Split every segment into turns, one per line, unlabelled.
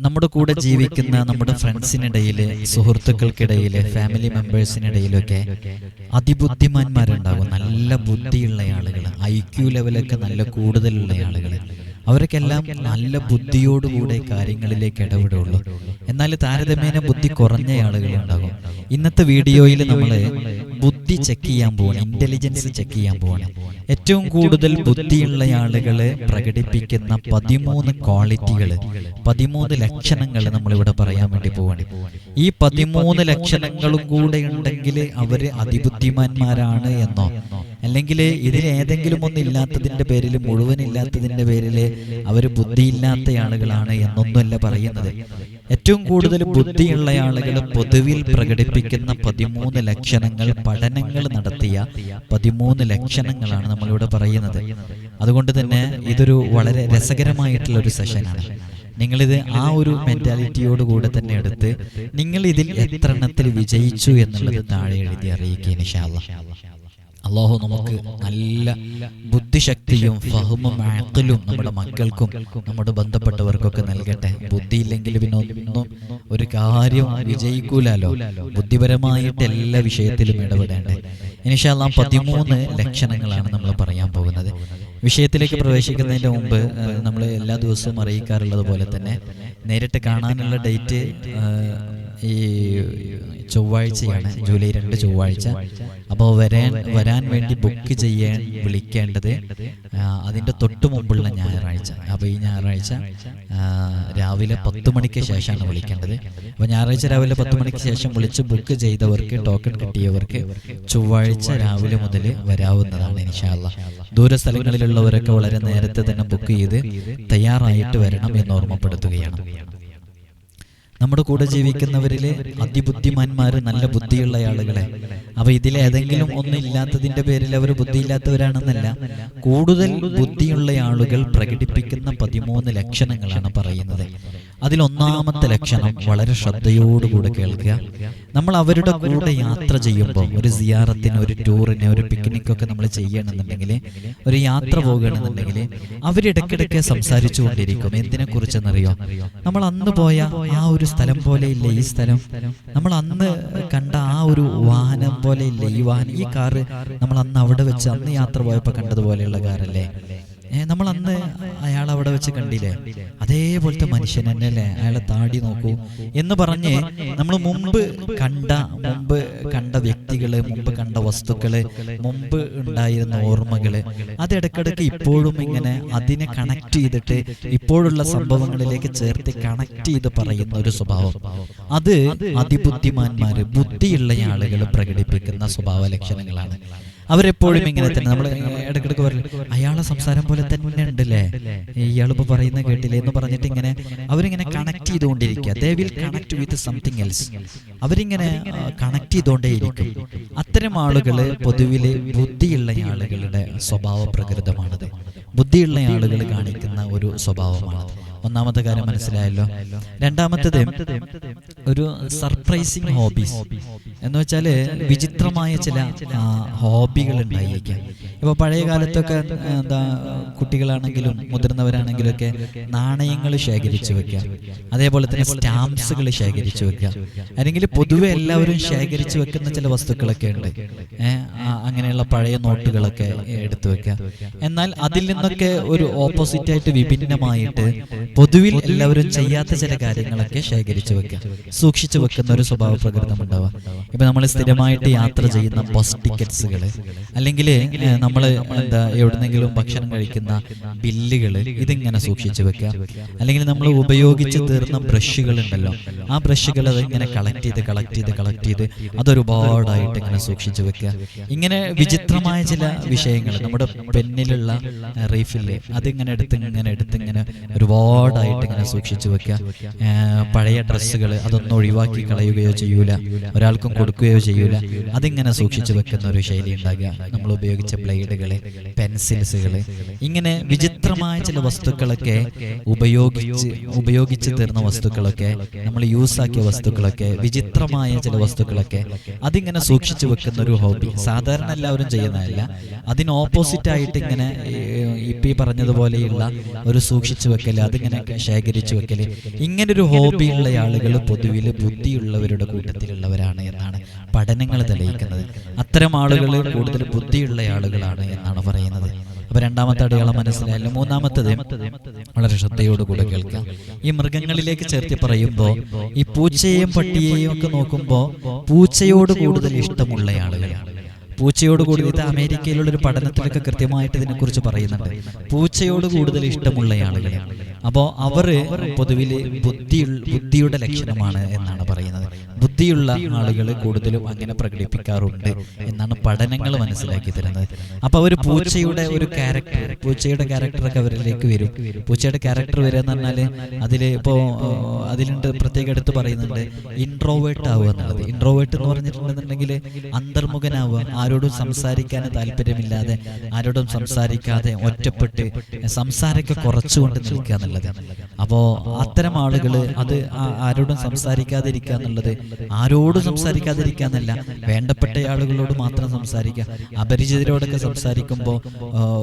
നമ്മുടെ കൂടെ ജീവിക്കുന്ന നമ്മുടെ ഫ്രണ്ട്സിനിടയിൽ സുഹൃത്തുക്കൾക്കിടയിൽ ഫാമിലി മെമ്പേഴ്സിനിടയിലൊക്കെ അതിബുദ്ധിമാന്മാരുണ്ടാകും നല്ല ബുദ്ധിയുള്ള ആളുകൾ ഐ ക്യു ലെവലൊക്കെ നല്ല കൂടുതലുള്ള ആളുകൾ അവർക്കെല്ലാം നല്ല ബുദ്ധിയോടുകൂടെ കാര്യങ്ങളിലേക്ക് ഇടപെടുള്ളൂ. എന്നാൽ താരതമ്യേന ബുദ്ധി കുറഞ്ഞ ആളുകളുണ്ടാകും. ഇന്നത്തെ വീഡിയോയിൽ നമ്മൾ ബുദ്ധി ചെക്ക് ചെയ്യാൻ പോവാണ് ഇന്റലിജൻസ് ചെക്ക് ചെയ്യാൻ പോവാണ്. ഏറ്റവും കൂടുതൽ ബുദ്ധിയുള്ള ആളുകൾ പ്രകടിപ്പിക്കുന്ന പതിമൂന്ന് ക്വാളിറ്റികൾ പതിമൂന്ന് ലക്ഷണങ്ങൾ നമ്മളിവിടെ പറയാൻ വേണ്ടി പോവാണ്. ഈ പതിമൂന്ന് ലക്ഷണങ്ങളും കൂടെ ഉണ്ടെങ്കിൽ അവർ അതിബുദ്ധിമാന്മാരാണ് എന്നോ അല്ലെങ്കിൽ ഇതിൽ ഏതെങ്കിലും ഒന്നും ഇല്ലാത്തതിന്റെ പേരിൽ മുഴുവൻ ഇല്ലാത്തതിന്റെ പേരിൽ അവർ ബുദ്ധിയില്ലാത്ത ആളുകളാണ് എന്നൊന്നുമല്ല പറയുന്നത്. ഏറ്റവും കൂടുതൽ ബുദ്ധിയുള്ള ആളുകൾ പൊതുവിൽ പ്രകടിപ്പിക്കുന്ന പതിമൂന്ന് ലക്ഷണങ്ങൾ പഠനങ്ങൾ നടത്തിയ പതിമൂന്ന് ലക്ഷണങ്ങളാണ് നമ്മളിവിടെ പറയുന്നത്. അതുകൊണ്ട് തന്നെ ഇതൊരു വളരെ രസകരമായിട്ടുള്ള ഒരു സെഷനാണ് നിങ്ങളിത് ആ ഒരു മെന്റാലിറ്റിയോട് കൂടെ തന്നെ എടുത്ത് നിങ്ങൾ ഇതിൽ എത്ര എണ്ണത്തിൽ വിജയിച്ചു എന്നുള്ളത് താഴെ എഴുതി അറിയിക്കുക ഇൻഷാല്ലാ അള്ളാഹു നമുക്ക് നല്ല ബുദ്ധിശക്തിയും ഫഹമും ആക്കലും നമ്മുടെ മക്കൾക്കും നമ്മുടെ ബന്ധപ്പെട്ടവർക്കൊക്കെ നൽകട്ടെ. ബുദ്ധിയില്ലെങ്കിൽ പിന്നെ ഒന്നും ഒരു കാര്യം വിജയിക്കൂലല്ലോ ബുദ്ധിപരമായിട്ട് എല്ലാ വിഷയത്തിലും ഇടപെടേണ്ടേ? ഇനിഷാല്ലാം പതിമൂന്ന് ലക്ഷണങ്ങളാണ് നമ്മൾ പറയാൻ പോകുന്നത്. വിഷയത്തിലേക്ക് പ്രവേശിക്കുന്നതിന് മുമ്പ് നമ്മൾ എല്ലാ ദിവസവും അറിയിക്കാറുള്ളത് പോലെ തന്നെ നേരിട്ട് കാണാനുള്ള ഡേറ്റ് ഈ ചൊവ്വാഴ്ചയാണ് ജൂലൈ രണ്ട് ചൊവ്വാഴ്ച. അപ്പോൾ വരാൻ വരാൻ വേണ്ടി ബുക്ക് ചെയ്യാൻ വിളിക്കേണ്ടത് അതിന്റെ തൊട്ട് മുമ്പുള്ള ഞായറാഴ്ച. അപ്പോൾ ഈ ഞായറാഴ്ച രാവിലെ പത്ത് മണിക്ക് ശേഷമാണ് വിളിക്കേണ്ടത്. അപ്പോൾ ഞായറാഴ്ച രാവിലെ പത്ത് മണിക്ക് ശേഷം വിളിച്ച് ബുക്ക് ചെയ്തവർക്ക് ടോക്കൺ കിട്ടിയവർക്ക് ചൊവ്വാഴ്ച രാവിലെ മുതൽ വരാവുന്നതാണ് ഇൻഷാല്ല ദൂര സ്ഥലങ്ങളിലുള്ളവരൊക്കെ വളരെ നേരത്തെ തന്നെ ബുക്ക് ചെയ്ത് തയ്യാറായിട്ട് വരണം എന്ന് ഓർമ്മപ്പെടുത്തുകയാണ്. നമ്മുടെ കൂടെ ജീവിക്കുന്നവരിലെ അതിബുദ്ധിമാന്മാര് നല്ല ബുദ്ധിയുള്ള ആളുകളെ. അവ ഇതിൽ ഏതെങ്കിലും ഒന്നും ഇല്ലാത്തതിന്റെ പേരിൽ അവർ ബുദ്ധിയില്ലാത്തവരാണെന്നല്ല. കൂടുതൽ ബുദ്ധിയുള്ള ആളുകൾ പ്രകടിപ്പിക്കുന്ന പതിമൂന്ന് ലക്ഷണങ്ങളാണ് പറയുന്നത്. അതിലൊന്നാമത്തെ ലക്ഷണം വളരെ ശ്രദ്ധയോടുകൂടെ കേൾക്കുക. നമ്മൾ അവരുടെ കൂടെ യാത്ര ചെയ്യുമ്പോൾ ഒരു സിയാറത്തിന് ഒരു ടൂറിന് ഒരു പിക്നിക്കൊക്കെ നമ്മൾ ചെയ്യണമെന്നുണ്ടെങ്കിൽ ഒരു യാത്ര പോകുകയാണെന്നുണ്ടെങ്കിൽ അവരിടയ്ക്കിടയ്ക്ക് സംസാരിച്ചു കൊണ്ടിരിക്കും എന്തിനെ കുറിച്ചെന്നറിയോ നമ്മൾ അന്ന് പോയ ആ ഒരു സ്ഥലം പോലെ ഇല്ല ഈ സ്ഥലം. നമ്മൾ അന്ന് കണ്ട ആ ഒരു വാഹനം പോലെ ഇല്ല ഈ വാഹനം. ഈ കാറ് നമ്മൾ അന്ന് അവിടെ വെച്ച് അന്ന് യാത്ര പോയപ്പോൾ കണ്ടതുപോലെയുള്ള കാറല്ലേ? നമ്മൾ അന്ന് അയാൾ അവിടെ വെച്ച് കണ്ടില്ലേ? അതേപോലത്തെ മനുഷ്യൻ എന്നല്ലേ അയാളെ താടി നോക്കൂ എന്ന് പറഞ്ഞ് നമ്മൾ മുമ്പ് കണ്ട മുമ്പ് കണ്ട വ്യക്തികൾ മുമ്പ് കണ്ട വസ്തുക്കൾ മുമ്പ് ഉണ്ടായിരുന്ന ഓർമ്മകൾ അത് ഇടക്കിടക്ക് ഇപ്പോഴും ഇങ്ങനെ അതിനെ കണക്ട് ചെയ്തിട്ട് ഇപ്പോഴുള്ള സംഭവങ്ങളിലേക്ക് ചേർത്ത് കണക്ട് ചെയ്ത് പറയുന്ന ഒരു സ്വഭാവം. അത് അതിബുദ്ധിമാന്മാര് ബുദ്ധിയുള്ള ആളുകൾ പ്രകടിപ്പിക്കുന്ന സ്വഭാവ ലക്ഷണങ്ങളാണ്. അവരെപ്പോഴും ഇങ്ങനെ തന്നെ. നമ്മൾ ഇടയ്ക്കിടയ്ക്ക് പറയും അയാളെ സംസാരം പോലെ തന്നെ ഉണ്ടല്ലേ ഇയാളിപ്പോൾ പറയുന്ന കേട്ടില്ലേ എന്ന് പറഞ്ഞിട്ട് ഇങ്ങനെ അവരിങ്ങനെ കണക്ട് ചെയ്തുകൊണ്ടിരിക്കുക. They will connect with something else അവരിങ്ങനെ കണക്ട് ചെയ്തുകൊണ്ടേയിരിക്കും. അത്തരം ആളുകൾ പൊതുവിൽ ബുദ്ധിയുള്ള ആളുകളുടെ സ്വഭാവ പ്രകൃതമാണത് ബുദ്ധിയുള്ള ആളുകൾ കാണിക്കുന്ന ഒരു സ്വഭാവമാണത്. ഒന്നാമത്തെ കാര്യം മനസ്സിലായല്ലോ. രണ്ടാമത്തത് ഒരു സർപ്രൈസിങ് ഹോബീസ് എന്ന് വെച്ചാൽ വിചിത്രമായ ചില ഹോബികൾ ഉണ്ടായിരിക്കാം. ഇപ്പൊ പഴയ കാലത്തൊക്കെ എന്താ കുട്ടികളാണെങ്കിലും മുതിർന്നവരാണെങ്കിലും ഒക്കെ നാണയങ്ങൾ ശേഖരിച്ചു വെക്കുക. അതേപോലെ തന്നെ സ്റ്റാമ്പ്സുകൾ ശേഖരിച്ചു വെക്കുക. അല്ലെങ്കിൽ പൊതുവെ എല്ലാവരും ശേഖരിച്ചു വെക്കുന്ന ചില വസ്തുക്കളൊക്കെ ഉണ്ട്. അങ്ങനെയുള്ള പഴയ നോട്ടുകളൊക്കെ എടുത്തു വെക്കുക. എന്നാൽ അതിൽ നിന്നൊക്കെ ഒരു ഓപ്പോസിറ്റ് ആയിട്ട് വിഭിന്നമായിട്ട് പൊതുവിൽ എല്ലാവരും ചെയ്യാത്ത ചില കാര്യങ്ങളൊക്കെ ശേഖരിച്ചു വെക്കുക. സൂക്ഷിച്ചു വെക്കുന്ന ഒരു സ്വഭാവ പ്രകൃതം ഉണ്ടാവുക. ഇപ്പൊ നമ്മൾ സ്ഥിരമായിട്ട് യാത്ര ചെയ്യുന്ന ബസ് ടിക്കറ്റ്സുകൾ അല്ലെങ്കിൽ നമ്മൾ എന്താ എവിടെന്നെങ്കിലും ഭക്ഷണം കഴിക്കുന്ന ബില്ലുകൾ ഇതിങ്ങനെ സൂക്ഷിച്ചു വെക്കുക. അല്ലെങ്കിൽ നമ്മൾ ഉപയോഗിച്ച് തീർന്ന ബ്രഷുകൾ ഉണ്ടല്ലോ ആ ബ്രഷുകൾ അതിങ്ങനെ കളക്ട് ചെയ്ത് കളക്ട് ചെയ്ത് കളക്ട് ചെയ്ത് അതൊരുപാടായിട്ട് ഇങ്ങനെ സൂക്ഷിച്ചു വെക്കുക. ഇങ്ങനെ വിചിത്രമായ ചില വിഷയങ്ങൾ നമ്മുടെ പെന്നിലുള്ള റീഫിൽ അതിങ്ങനെ എടുത്ത് ഇങ്ങനെ എടുത്ത് ഇങ്ങനെ ഒരുപാടായിട്ട് ഇങ്ങനെ സൂക്ഷിച്ചു വെക്കുക. പഴയ ഡ്രസ്സുകൾ അതൊന്നും ഒഴിവാക്കി കളയുകയോ ചെയ്യൂല. ഒരാൾക്കും കൊടുക്കുകയോ ചെയ്യൂല. അതിങ്ങനെ സൂക്ഷിച്ചു വെക്കുന്ന ഒരു ശൈലി ഉണ്ടാകുക. നമ്മൾ ഉപയോഗിച്ച ബ്ലേഡ് ഗ്ലൈഡുകൾ പെൻസിൽസുകൾ ഇങ്ങനെ വിചിത്രമായ ചില വസ്തുക്കളൊക്കെ ഉപയോഗിച്ച് ഉപയോഗിച്ച് തീർന്ന വസ്തുക്കളൊക്കെ നമ്മൾ യൂസ് ആക്കിയ വസ്തുക്കളൊക്കെ വിചിത്രമായ ചില വസ്തുക്കളൊക്കെ അതിങ്ങനെ സൂക്ഷിച്ചു വെക്കുന്ന ഒരു ഹോബി. സാധാരണ എല്ലാവരും ചെയ്യുന്നതല്ല. അതിന് ഓപ്പോസിറ്റ് ആയിട്ട് ഇങ്ങനെ ഇപ്പി പറഞ്ഞതുപോലെയുള്ള ഒരു സൂക്ഷിച്ചു വെക്കൽ അതിങ്ങനെ ശേഖരിച്ചു വെക്കൽ ഇങ്ങനൊരു ഹോബിയുള്ള ആളുകൾ പൊതുവിൽ ബുദ്ധിയുള്ളവരുടെ കൂട്ടത്തിലുള്ളവരാണ് എന്നാണ് പഠനങ്ങൾ തെളിയിക്കുന്നത്. അത്തരം ആളുകൾ കൂടുതൽ ബുദ്ധിയുള്ള ആളുകളാണ് എന്നാണ് പറയുന്നത്. അപ്പൊ രണ്ടാമത്തെ അടയാളം മനസ്സിലായാലും മൂന്നാമത്തത് വളരെ ശ്രദ്ധയോടുകൂടെ കേൾക്കാം ഈ മൃഗങ്ങളിലേക്ക് ചേർത്തി പറയുമ്പോൾ ഈ പൂച്ചയെയും പട്ടിയെയും ഒക്കെ നോക്കുമ്പോൾ പൂച്ചയോട് കൂടുതൽ ഇഷ്ടമുള്ള ആളുകളാണ്. പൂച്ചയോട് കൂടുതൽ ഇത് അമേരിക്കയിലുള്ള ഒരു പഠനത്തിലൊക്കെ കൃത്യമായിട്ട് ഇതിനെക്കുറിച്ച് പറയുന്നുണ്ട്. പൂച്ചയോട് കൂടുതൽ ഇഷ്ടമുള്ള ആളുകൾ അപ്പോൾ അവർ പൊതുവിൽ ബുദ്ധി ബുദ്ധിയുടെ ലക്ഷണമാണ് എന്നാണ് പറയുന്നത്. ബുദ്ധിയുള്ള ആളുകൾ കൂടുതലും അങ്ങനെ പ്രകടിപ്പിക്കാറുണ്ട് എന്നാണ് പഠനങ്ങൾ മനസ്സിലാക്കി തരുന്നത്. അപ്പോൾ അവർ പൂച്ചയുടെ ഒരു ക്യാരക്ടർ പൂച്ചയുടെ ക്യാരക്ടറൊക്കെ അവരിലേക്ക് വരും. പൂച്ചയുടെ ക്യാരക്ടർ വരിക എന്ന് പറഞ്ഞാൽ അതിൽ ഇപ്പോ അതിലുണ്ട് പ്രത്യേകം എടുത്ത് പറയുന്നുണ്ട് ഇൻട്രോവേർട്ട് ആവുക എന്നുള്ളത്. ഇൻട്രോവേർട്ട് എന്ന് പറഞ്ഞിട്ടുണ്ടെന്നുണ്ടെങ്കിൽ അന്തർമുഖനാവുക. ആരോടും സംസാരിക്കാൻ താല്പര്യമില്ലാതെ ആരോടും സംസാരിക്കാതെ ഒറ്റപ്പെട്ട് സംസാരമൊക്കെ കുറച്ചുകൊണ്ട് നിൽക്കുക എന്നുള്ളത്. അപ്പോൾ അത്തരം ആളുകൾ അത് ആരോടും സംസാരിക്കാതിരിക്കുക എന്നുള്ളത്. ആരോടും സംസാരിക്കാതിരിക്കുക എന്നല്ല. വേണ്ടപ്പെട്ട ആളുകളോട് മാത്രം സംസാരിക്കുക. അപരിചിതരോടൊക്കെ സംസാരിക്കുമ്പോൾ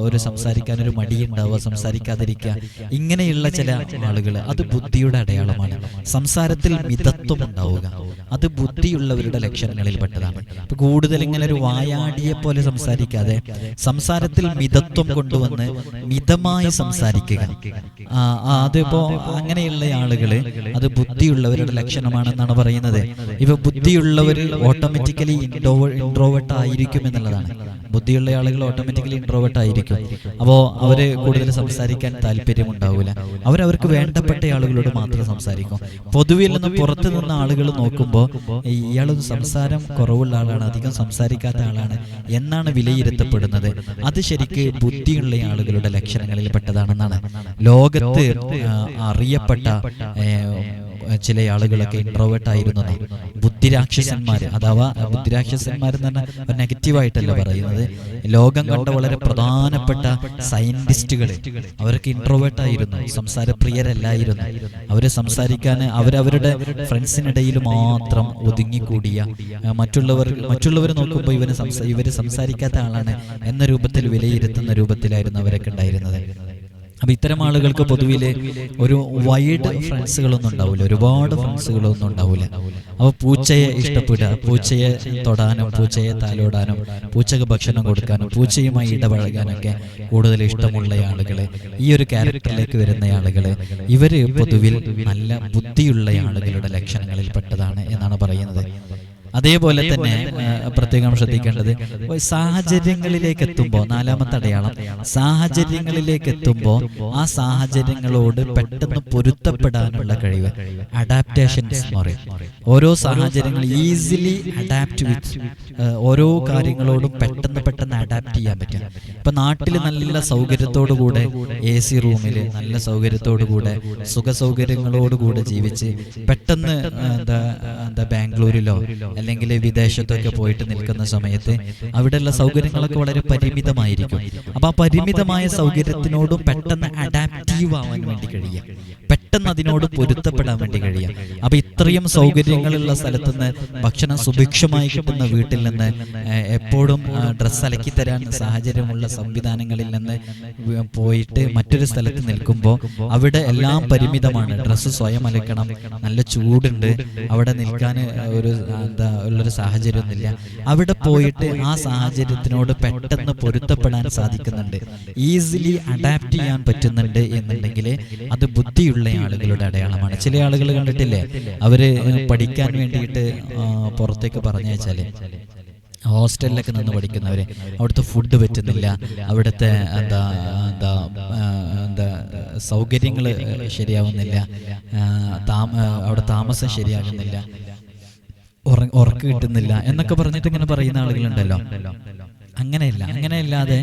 ഒരു സംസാരിക്കാൻ ഒരു മടിയുണ്ടാവുക സംസാരിക്കാതിരിക്കുക. ഇങ്ങനെയുള്ള ചില ആളുകൾ അത് ബുദ്ധിയുടെ അടയാളമാണ്. സംസാരത്തിൽ മിതത്വം ഉണ്ടാവുക. അത് ബുദ്ധിയുള്ളവരുടെ ലക്ഷണങ്ങളിൽ പെട്ടതാണ് ഇപ്പൊ കൂടുതൽ ഇങ്ങനെ ഒരു വായാടിയെ പോലെ സംസാരിക്കാതെ സംസാരത്തിൽ മിതത്വം കൊണ്ടുവന്ന് മിതമായി സംസാരിക്കുക. അതിപ്പോ അങ്ങനെയുള്ള ആളുകൾ അത് ബുദ്ധിയുള്ളവരുടെ ലക്ഷണമാണെന്നാണ് പറയുന്നത്. ഇപ്പൊ ബുദ്ധിയുള്ളവർ ഓട്ടോമാറ്റിക്കലി ഇൻട്രോവേർട്ട് ആയിരിക്കും എന്നുള്ളതാണ്. ബുദ്ധിയുള്ള ആളുകൾ ഓട്ടോമാറ്റിക്കലി ഇൻട്രോവേർട്ട് ആയിരിക്കും. അപ്പോൾ അവർ കൂടുതൽ സംസാരിക്കാൻ താല്പര്യം ഉണ്ടാവില്ല അവരവർക്ക് വേണ്ടപ്പെട്ട ആളുകളോട് മാത്രം സംസാരിക്കും. പൊതുവിൽ നിന്ന് പുറത്തു നിന്ന് ആളുകൾ നോക്കുമ്പോൾ ഇയാളൊരു സംസാരം കുറവുള്ള ആളാണ് അധികം സംസാരിക്കാത്ത ആളാണ് എന്നാണ് വിലയിരുത്തപ്പെടുന്നത്. അത് ശരിക്ക് ബുദ്ധിയുള്ള ആളുകളുടെ ലക്ഷണങ്ങളിൽ പെട്ടതാണെന്നാണ് ലോകത്ത് അറിയപ്പെട്ട ചില ആളുകളൊക്കെ ഇൻട്രോവേർട്ട് ആയിരുന്നത് ബുദ്ധിരാക്ഷസന്മാർ അഥവാ ബുദ്ധിരാക്ഷസന്മാർ എന്ന് പറഞ്ഞാൽ നെഗറ്റീവായിട്ടല്ല പറയുന്നത്. ലോകം കണ്ട വളരെ പ്രധാനപ്പെട്ട സയന്റിസ്റ്റുകൾ അവരൊക്കെ ഇൻട്രോവേർട്ട് ആയിരുന്നു സംസാരപ്രിയരല്ലായിരുന്നു. അവർ സംസാരിക്കാൻ അവരവരുടെ ഫ്രണ്ട്സിനിടയിൽ മാത്രം ഒതുങ്ങിക്കൂടിയ മറ്റുള്ളവർ മറ്റുള്ളവർ നോക്കുമ്പോൾ ഇവന് ഇവർ സംസാരിക്കാത്ത ആളാണ് എന്ന രൂപത്തിൽ വിലയിരുത്തുന്ന രൂപത്തിലായിരുന്നു അവരൊക്കെ ഉണ്ടായിരുന്നത്. അപ്പൊ ഇത്തരം ആളുകൾക്ക് പൊതുവിലെ ഒരു വൈഡ് ഫ്രണ്ട്സുകളൊന്നും ഉണ്ടാവില്ല ഒരുപാട് ഫ്രണ്ട്സുകളൊന്നും ഉണ്ടാവില്ല അപ്പോൾ പൂച്ചയെ ഇഷ്ടപ്പെടുക. പൂച്ചയെ തൊടാനും പൂച്ചയെ താലോടാനും പൂച്ചക്ക് ഭക്ഷണം കൊടുക്കാനും പൂച്ചയുമായി ഇടപഴകാനൊക്കെ കൂടുതൽ ഇഷ്ടമുള്ള ആളുകൾ ഈ ഒരു ക്യാരക്ടറിലേക്ക് വരുന്ന ആളുകൾ ഇവർ പൊതുവിൽ നല്ല ബുദ്ധിയുള്ള ആളുകളുടെ ലക്ഷണങ്ങളിൽ പെട്ടതാണ് എന്നാണ് പറയുന്നത്. അതേപോലെ തന്നെ പ്രത്യേകം ശ്രദ്ധിക്കേണ്ടത് സാഹചര്യങ്ങളിലേക്ക് എത്തുമ്പോൾ നാലാമത്തെ അടയാളം സാഹചര്യങ്ങളിലേക്ക് എത്തുമ്പോൾ ആ സാഹചര്യങ്ങളോട് പെട്ടെന്ന് പൊരുത്തപ്പെടാനുള്ള കഴിവ് അഡാപ്റ്റേഷൻസ് പറയും ഓരോ സാഹചര്യങ്ങൾ ഈസിലി അഡാപ്റ്റ് വിത്ത് ഓരോ കാര്യങ്ങളോടും പെട്ടെന്ന് പെട്ടെന്ന് അഡാപ്റ്റ് ചെയ്യാൻ പറ്റും. ഇപ്പൊ നാട്ടിൽ നല്ല സൗകര്യത്തോടു കൂടെ എ സി റൂമിൽ നല്ല സൗകര്യത്തോടു കൂടെ സുഖ സൗകര്യങ്ങളോടുകൂടെ ജീവിച്ച് പെട്ടെന്ന് എന്താ എന്താ ബാംഗ്ലൂരിലോ അല്ലെങ്കിൽ വിദേശത്തൊക്കെ പോയിട്ട് നിൽക്കുന്ന സമയത്ത് അവിടെയുള്ള സൗകര്യങ്ങളൊക്കെ വളരെ പരിമിതമായിരിക്കും. അപ്പൊ ആ പരിമിതമായ സൗകര്യത്തിനോടും പെട്ടെന്ന് അഡാപ്റ്റീവ് ആവാൻ വേണ്ടി കഴിയുക. പെട്ടെന്ന് അതിനോട് പൊരുത്തപ്പെടാൻ വേണ്ടി കഴിയാം. അപ്പൊ ഇത്രയും സൗകര്യങ്ങളുള്ള സ്ഥലത്ത് നിന്ന് ഭക്ഷണം സുഭിക്ഷമായി കിട്ടുന്ന വീട്ടിൽ നിന്ന് എപ്പോഴും ഡ്രസ്സ് അലക്കി തരാൻ സാഹചര്യമുള്ള സംവിധാനങ്ങളിൽ നിന്ന് പോയിട്ട് മറ്റൊരു സ്ഥലത്ത് നിൽക്കുമ്പോൾ അവിടെ എല്ലാം പരിമിതമാണ്. ഡ്രസ്സ് സ്വയം അലക്കണം. നല്ല ചൂടുണ്ട്. അവിടെ നിൽക്കാൻ ഒരു എന്താ ഉള്ളൊരു സാഹചര്യമൊന്നുമില്ല. അവിടെ പോയിട്ട് ആ സാഹചര്യത്തിനോട് പെട്ടെന്ന് പൊരുത്തപ്പെടാൻ സാധിക്കുന്നുണ്ട്. ഈസിലി അഡാപ്റ്റ് ചെയ്യാൻ പറ്റുന്നുണ്ട് എന്നുണ്ടെങ്കിൽ അത് ബുദ്ധിയുള്ള ആളുകളുടെ അടയാളമാണ്. ചില ആളുകൾ കണ്ടിട്ടില്ലേ? അവർ പഠിക്കാൻ വേണ്ടിയിട്ട് പുറത്തേക്ക് പറഞ്ഞയച്ചാൽ ഹോസ്റ്റലിലൊക്കെ നിന്ന് പഠിക്കുന്നവര് അവിടുത്തെ ഫുഡ് പറ്റുന്നില്ല അവിടുത്തെ എന്താ എന്താ എന്താ സൗകര്യങ്ങൾ ശരിയാവുന്നില്ല. താമ അവിടെ താമസം ശരിയാകുന്നില്ല. ഉറ- ഉറക്ക് കിട്ടുന്നില്ല എന്നൊക്കെ പറഞ്ഞിട്ട് ഇങ്ങനെ പറയുന്ന ആളുകളുണ്ടല്ലോ. അങ്ങനെയല്ല അങ്ങനെയല്ലാതെ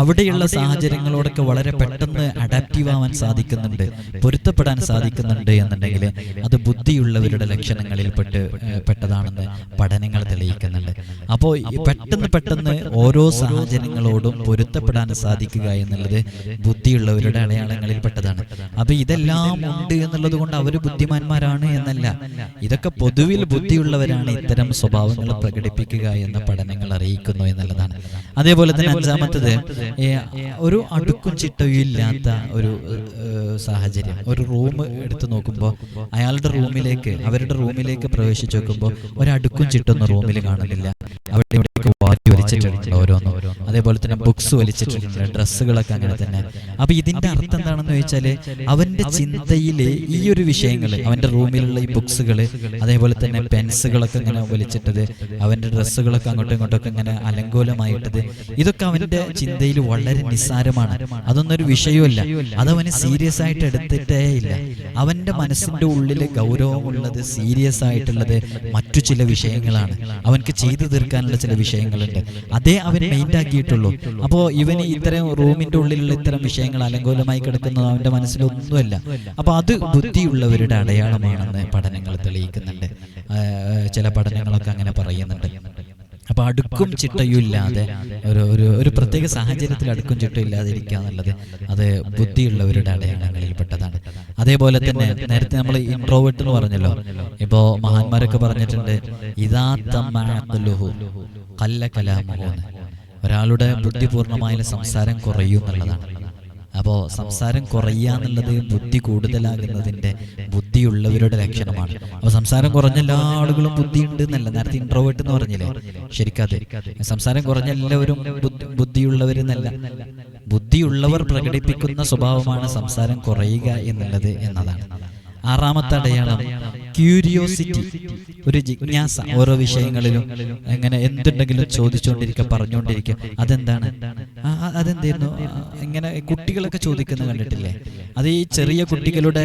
അവിടെയുള്ള സാഹചര്യങ്ങളോടൊക്കെ വളരെ പെട്ടെന്ന് അഡാപ്റ്റീവ് ആവാൻ സാധിക്കുന്നുണ്ട് പൊരുത്തപ്പെടാൻ സാധിക്കുന്നുണ്ട് എന്നുണ്ടെങ്കിൽ അത് ബുദ്ധിയുള്ളവരുടെ ലക്ഷണങ്ങളിൽ പെട്ട് പെട്ടതാണെന്ന് പഠനങ്ങൾ തെളിയിക്കുന്നുണ്ട്. അപ്പോൾ പെട്ടെന്ന് പെട്ടെന്ന് ഓരോ സാഹചര്യങ്ങളോടും പൊരുത്തപ്പെടാൻ സാധിക്കുക എന്നുള്ളത് ബുദ്ധിയുള്ളവരുടെ അടയാളങ്ങളിൽ പെട്ടതാണ്. അപ്പൊ ഇതെല്ലാം ഉണ്ട് എന്നുള്ളത് കൊണ്ട് അവർ ബുദ്ധിമാന്മാരാണ് എന്നല്ല. ഇതൊക്കെ പൊതുവിൽ ബുദ്ധിയുള്ളവരാണ് ഇത്തരം സ്വഭാവങ്ങൾ പ്രകടിപ്പിക്കുക എന്ന പഠനങ്ങൾ അറിയിക്കുന്നു എന്നുള്ളതാണ്. അതേപോലെ തന്നെ അഞ്ചാമത്തത് ഒരു അടുക്കും ചിട്ടയും ഇല്ലാത്ത ഒരു സാഹചര്യം. ഒരു റൂം എടുത്തു നോക്കുമ്പോൾ അയാളുടെ റൂമിലേക്ക് അവരുടെ റൂമിലേക്ക് പ്രവേശിച്ച് നോക്കുമ്പോൾ ഒരടുക്കും ചിട്ടൊന്നും റൂമിൽ കാണുന്നില്ല. അവിടെ ഇവിടെയൊക്കെ വാരി വലിച്ചിട്ടുണ്ട് ഓരോന്നും. അതേപോലെ തന്നെ ബുക്സ് വലിച്ചിട്ടുണ്ട് ഡ്രസ്സുകളൊക്കെ അങ്ങനെ തന്നെ. അപ്പൊ ഇതിന്റെ അർത്ഥം എന്താണെന്ന് ചോദിച്ചാൽ അവന്റെ ചിന്തയിലെ ഈ ഒരു വിഷയങ്ങൾ അവന്റെ റൂമിലുള്ള ഈ ബുക്സുകൾ അതേപോലെ തന്നെ പെൻസുകളൊക്കെ ഇങ്ങനെ വലിച്ചിട്ടത് അവന്റെ ഡ്രസ്സുകളൊക്കെ അങ്ങോട്ടും ഇങ്ങോട്ടൊക്കെ ഇങ്ങനെ അലങ്കോലമായിട്ടത് ഇതൊക്കെ അവന്റെ ചിന്തയിൽ വളരെ നിസ്സാരമാണ്. അതൊന്നൊരു വിഷയമല്ല. അതവന് സീരിയസ് ആയിട്ട് എടുത്തിട്ടേ ഇല്ല. അവന്റെ മനസ്സിന്റെ ഉള്ളിൽ ഗൗരവമുള്ളത് സീരിയസ് ആയിട്ടുള്ളത് മറ്റു ചില വിഷയങ്ങളാണ്. അവനക്ക് ചെയ്തു തീർക്കാനുള്ള ചില വിഷയങ്ങളുണ്ട്. അതേ അവൻ മെയിൻഡ് ആക്കിയിട്ടുള്ളൂ. അപ്പോൾ ഇവന് ഇത്തരം റൂമിന്റെ ഉള്ളിലുള്ള ഇത്തരം വിഷയങ്ങൾ അലങ്കോലമായി കിടക്കുന്നത് അവന്റെ മനസ്സിലൊന്നുമല്ല. അപ്പൊ അത് ബുദ്ധിയുള്ളവരുടെ അടയാളമാണെന്ന് പഠനങ്ങൾ തെളിയിക്കുന്നുണ്ട്. ചില പഠനങ്ങളൊക്കെ അങ്ങനെ പറയുന്നുണ്ട്. അപ്പൊ അടുക്കും ചിട്ടയും ഇല്ലാതെ ഒരു ഒരു ഒരു പ്രത്യേക സാഹചര്യത്തിൽ അടുക്കും ചിട്ടയും ഇല്ലാതെ ഇരിക്കുക എന്നുള്ളത് അത് ബുദ്ധിയുള്ളവരുടെ അടയാളങ്ങളിൽ പെട്ടതാണ് അതേപോലെ തന്നെ നേരത്തെ നമ്മൾ ഇൻട്രോവേർട്ട് എന്ന് പറഞ്ഞല്ലോ. ഇപ്പോ മഹാന്മാരൊക്കെ പറഞ്ഞിട്ടുണ്ട് ഇതാ തമ്മഅഖ്ലുഹു ഖല്ല കലാമുഹു ഒരാളുടെ ബുദ്ധിപൂർണമായ സംസാരം കുറയും എന്നുള്ളതാണ്. അപ്പോൾ സംസാരം കുറയുക എന്നുള്ളത് ബുദ്ധി കൂടുതലാകുന്നതിന്റെ ബുദ്ധിയുള്ളവരുടെ ലക്ഷണമാണ്. അപ്പോൾ സംസാരം കുറഞ്ഞ എല്ലാ ആളുകളും ബുദ്ധി ഉണ്ട് എന്നല്ല നേരത്തെ ഇൻട്രോവേർട്ട് എന്ന് പറഞ്ഞില്ലേ? ശരിക്കതെ. സംസാരം കുറഞ്ഞ എല്ലാവരും ബുദ്ധി- ബുദ്ധിയുള്ളവരെന്നല്ല. ബുദ്ധിയുള്ളവർ പ്രകടിപ്പിക്കുന്ന സ്വഭാവമാണ് സംസാരം കുറയുക എന്നുള്ളത് എന്നതാണ്. ആറാമത്തെ അടയാളം ക്യൂരിയോസിറ്റി ഒരു ജിജ്ഞാസ ഓരോ വിഷയങ്ങളിലും എങ്ങനെ എന്തുണ്ടെങ്കിലും ചോദിച്ചുകൊണ്ടിരിക്കുക പറഞ്ഞുകൊണ്ടിരിക്കുക. അതെന്താണ്? അതെന്തായിരുന്നു? ഇങ്ങനെ കുട്ടികളൊക്കെ ചോദിക്കുന്നത് കണ്ടിട്ടില്ലേ? അത് ഈ ചെറിയ കുട്ടികളുടെ